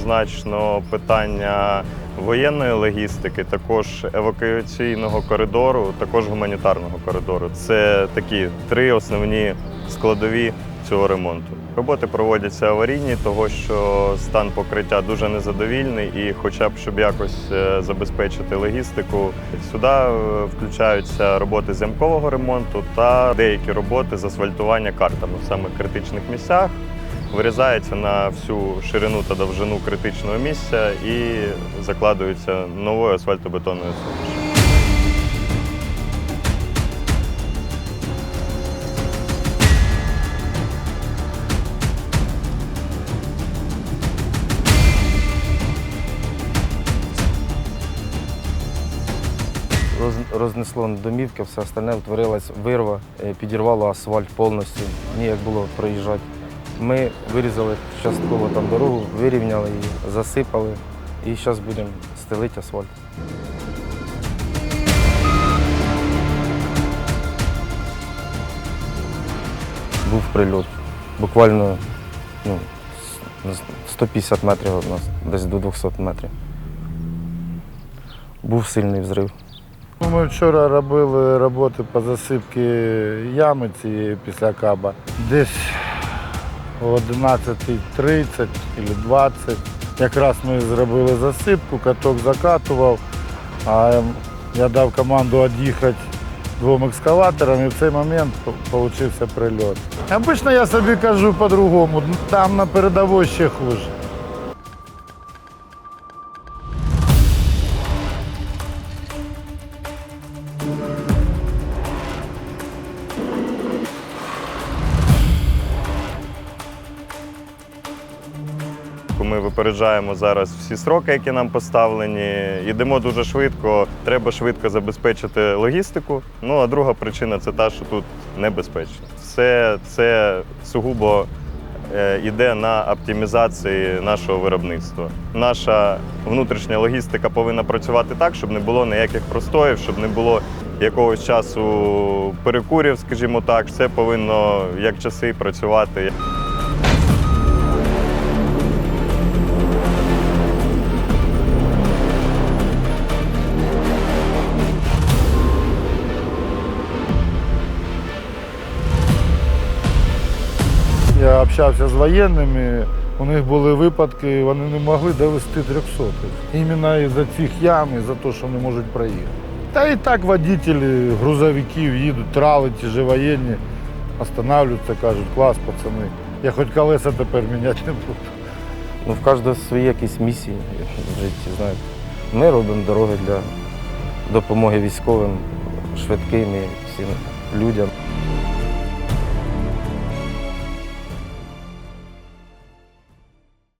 однозначно питання воєнної логістики, також евакуаційного коридору, також гуманітарного коридору. Це такі три основні складові цього ремонту. Роботи проводяться аварійні, того що стан покриття дуже незадовільний, і хоча б щоб якось е, забезпечити логістику, сюди е, включаються роботи з ямкового ремонту та деякі роботи з асфальтування картами в саме критичних місцях. Вирізається на всю ширину та довжину критичного місця і закладується новою асфальтобетонною сумішю. Роз- Рознесло домівки, все остальне утворилась вирва, е, підірвало асфальт повністю, ніяк було проїжджати. Ми вирізали частково там дорогу, вирівняли її, засипали і зараз будемо стелити асфальт. Був прильот. Буквально ну, с- 150 метрів від нас, десь до 200 метрів. Був сильний взрив. Ми вчора робили роботи по засипці ями цієї після каба. Десь о 11.30 або 20. Якраз ми зробили засипку, каток закатував, а я дав команду від'їхати двом екскаваторам і в цей момент вийшов прильот. Обично я собі кажу по-другому, там на передовій ще хуже. Ми випереджаємо зараз всі сроки, які нам поставлені. Йдемо дуже швидко. Треба швидко забезпечити логістику. Ну а друга причина це та, що тут небезпечно. Все це сугубо е, йде на оптимізації нашого виробництва. Наша внутрішня логістика повинна працювати так, щоб не було ніяких простоїв, щоб не було якогось часу перекурів, скажімо так. Все повинно як часи працювати. Я общався з воєнними, у них були випадки, вони не могли довести 300 Іменно із-за цих ям, із-за того, що не можуть проїхати. Та і так водителі грузовиків їдуть, трали ті ж воєнні, останавливаються, кажуть, клас, пацани. Я хоч колеса тепер міняти не буду. Ну, в кожного свої якісь місії в житті, знаєте. Ми робимо дороги для допомоги військовим, швидким і всім людям.